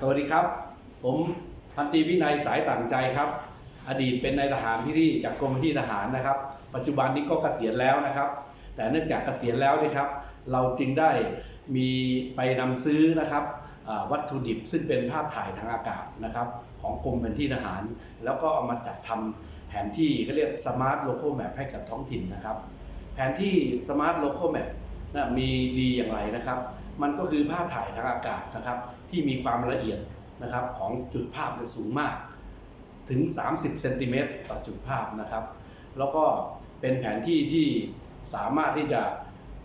สวัสดีครับ ผมพันตีวินัยสายต่างใจครับ อดีตเป็นนายทหารที่ที่จากกรมที่ทหารนะครับ ปัจจุบันนี้ก็เกษียณแล้วนะครับ แต่เนื่องจากเกษียณแล้วนี่ครับ เราจึงได้มีไปนำซื้อนะครับวัตถุดิบซึ่งเป็นภาพถ่ายทางอากาศนะครับ ของกรมแผนที่ทหาร แล้วก็เอามาจัดทำแผนที่ก็เรียกสมาร์ทโลโ o แมปให้กับท้องถิ่นนะครับ แผนที่สมาร์ทโลโ o แมปมีดีอย่างไรนะครับ มันก็คือภาพถ่ายทางอากาศนะครับ ที่มีความละเอียดนะครับของจุดภาพที่สูงมาก ถึง 30เซนติเมตรต่อจุดภาพนะครับ แล้วก็เป็นแผนที่ที่สามารถที่จะ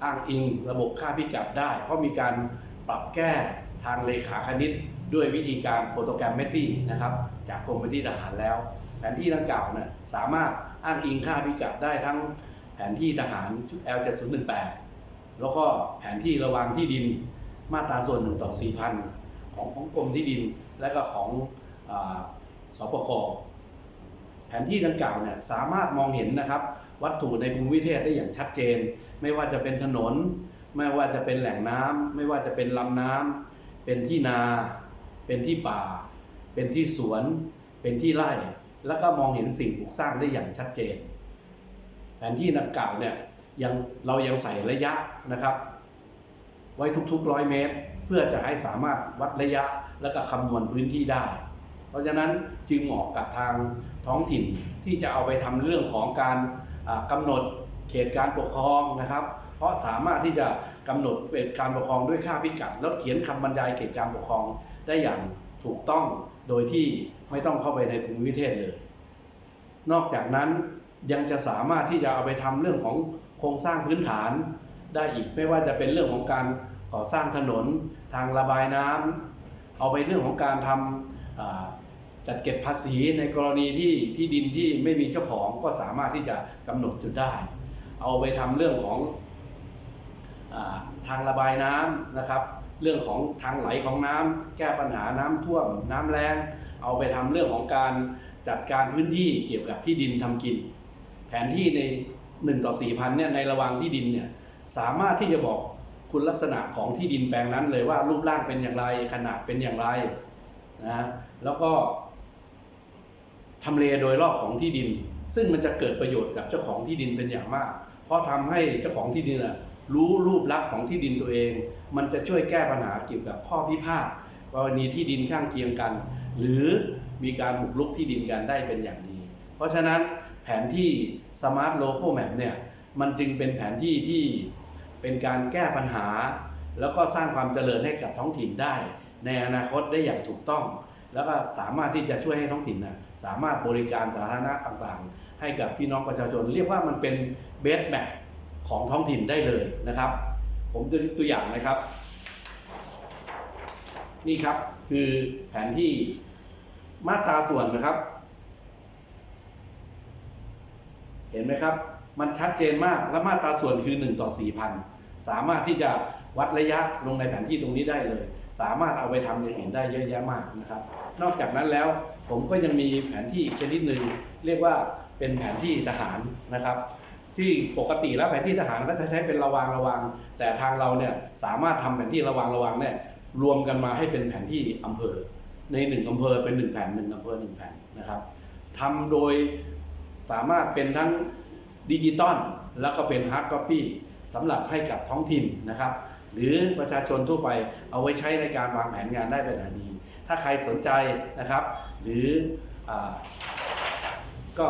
อ้างอิงระบบค่าพิกัดได้ เพราะมีการปรับแก้ทางเลขาคณิตด้วยวิธีการโฟโตแกรมเมตรีนะครับจากกรมพื้นที่ทหารแล้ว แผนที่ดังกล่าวเนี่ยสามารถอ้างอิงค่าพิกัดได้ทั้งแผนที่ทหารชุด L7018 แล้วก็แผนที่ระวางที่ดินมาตราส่วนหนึ่งต่อ4,000ของของกรมที่ดินและก็ของอสปกแผนที่ดังกล่าวเนี่ยสามารถมองเห็นนะครับ วัตถุในภูมิประเทศได้อย่างชัดเจน ไม่ว่าจะเป็นถนน ไม่ว่าจะเป็นแหล่งน้ำไม่ว่าจะเป็นลำน้ำเป็นที่นา เป็นที่ป่า เป็นที่สวน เป็นที่ไร่ แล้วก็มองเห็นสิ่งปลูกสร้างได้อย่างชัดเจน แผนที่ดังกล่าวเนี่ย ยังเรายังใส่ระยะนะครับ ไว้ทุกๆร้อยเมตร เพื่อจะให้สามารถวัดระยะและก็คำนวณพื้นที่ได้ เพราะฉะนั้นจึงเหมาะกับทางท้องถิ่นที่จะเอาไปทำเรื่องของการอ่ากำหนดเขตการปกครองนะครับ เพราะสามารถที่จะกำหนดเขตการปกครองด้วยค่าพิกัด แล้วเขียนคำบรรยายเขตการปกครองได้อย่างถูกต้องโดยที่ไม่ต้องเข้าไปในภูมิประเทศเลย นอกจากนั้นยังจะสามารถที่จะเอาไปทำเรื่องของ ครงสร้างพื้นฐานได้อีก ไม่ว่าจะเป็นเรื่องของการก่อสร้างถนนทางระบายน้ำเอาไปเรื่องของการทำอ่าจัดเก็บภาษีในกรณีที่ที่ดินที่ไม่มีเจ้าของก็สามารถที่จะกำหนดจุดได้ เอาไปทำเรื่องของอาทางระบายน้ำนะครับ เรื่องของทางไหลของน้ำแก้ปัญหาน้ำท่วมน้ำแล้งเอาไปทำเรื่องของการจัดการพื้นที่เกี่ยวกับที่ดินทำกิน แผนที่ใน 1ต่อ4พันเนี่ยในระหวางที่ดินเนี่ยสามารถที่จะบอกคุณลักษณะของที่ดินแปลงนั้นเลยว่ารูปร่างเป็นอย่างไรขนาดเป็นอย่างไรนะแล้วก็ทำเลโดยรอบของที่ดิน ซึ่งมันจะเกิดประโยชน์กับเจ้าของที่ดินเป็นอย่างมาก เพราะทำให้เจ้าของที่ดินน่ะรู้รูปลักษณ์ของที่ดินตัวเอง มันจะช่วยแก้ปัญหาเกี่ยวกับข้อพิพาทกรณีที่ดินข้างเคียงกัน หรือมีการบุกรุกที่ดินกันได้เป็นอย่างดี เพราะฉะนั้น แผนที่ Smart Local Map เนี่ยมันจึงเป็นแผนที่ที่เป็นการแก้ปัญหา แล้วก็สร้างความเจริญให้กับท้องถิ่นได้ ในอนาคตได้อย่างถูกต้อง แล้วก็สามารถที่จะช่วยให้ท้องถิ่นนะสามารถบริการสาธารณะต่างๆ ให้กับพี่น้องประชาชน เรียกว่ามันเป็นเบสแมปของท้องถิ่นได้เลยนะครับ ผมจะยกตัวอย่างนะครับ นี่ครับคือแผนที่มาตราส่วนนะครับ เห็นไหมครับ มันชัดเจนมากและมาตราส่วนคือ 1 ต่อ 4,000 สามารถที่จะวัดระยะลงในแผนที่ตรงนี้ได้เลย สามารถเอาไปทำอย่างอื่นได้เยอะแยะมากนะครับ นอกจากนั้นแล้วผมก็ยังมีแผนที่อีกชนิดหนึ่งเรียกว่าเป็นแผนที่ทหารนะครับ ที่ปกติแล้วแผนที่ทหารก็จะใช้เป็นระวางระวางแต่ทางเราเนี่ยสามารถทำแผนที่ระวางระวางเนี่ยรวมกันมาให้เป็นแผนที่อำเภอ ในหนึ่งอำเภอเป็นหนึ่งแผ่นหนึ่งอำเภอหนึ่งแผ่นนะครับทำโดย สามารถเป็นทั้งดิจิตอลแล้วก็เป็นฮาร์ดคอปปี้สำหรับให้กับท้องถิ่นนะครับ หรือประชาชนทั่วไปเอาไว้ใช้ในการวางแผนงานได้เป็นอย่างดี ถ้าใครสนใจนะครับ หรืออก็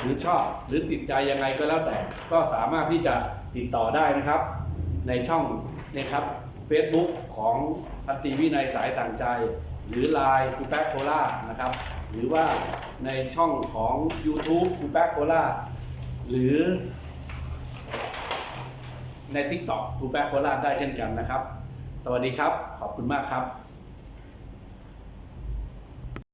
หรือชอบหรือติดใจยังไงก็แล้วแต่ ก็สามารถที่จะติดต่อได้นะครับ ในช่องเนี่ยครับ Facebook ของพันตรีวินัยสายต่างใจ หรือ Line คูแป๊กโคล่านะครับ หรือว่าในช่องของ YouTube คูแป๊กโคล่าหรือ ใน TikTok คูแป๊กโคล่าได้เช่นกันนะครับ สวัสดีครับ ขอบคุณมากครับ